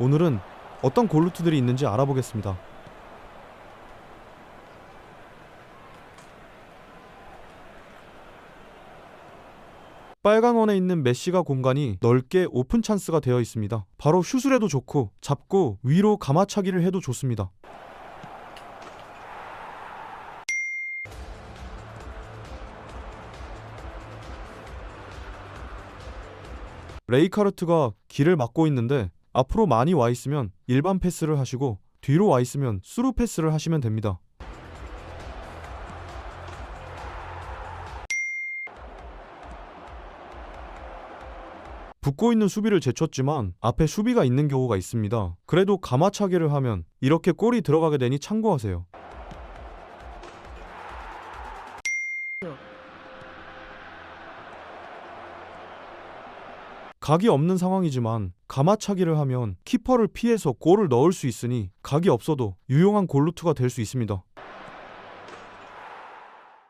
오늘은 어떤 골루트들이 있는지 알아보겠습니다. 빨강원에 있는 메시가 공간이 넓게 오픈 찬스가 되어 있습니다. 바로 슛을 해도 좋고 잡고 위로 가마차기를 해도 좋습니다. 레이카르트가 길을 막고 있는데 앞으로 많이 와 있으면 일반 패스를 하시고 뒤로 와 있으면 스루 패스를 하시면 됩니다. 붙고 있는 수비를 제쳤지만 앞에 수비가 있는 경우가 있습니다. 그래도 가마차기를 하면 이렇게 골이 들어가게 되니 참고하세요. 각이 없는 상황이지만 가마차기를 하면 키퍼를 피해서 골을 넣을 수 있으니 각이 없어도 유용한 골루트가 될 수 있습니다.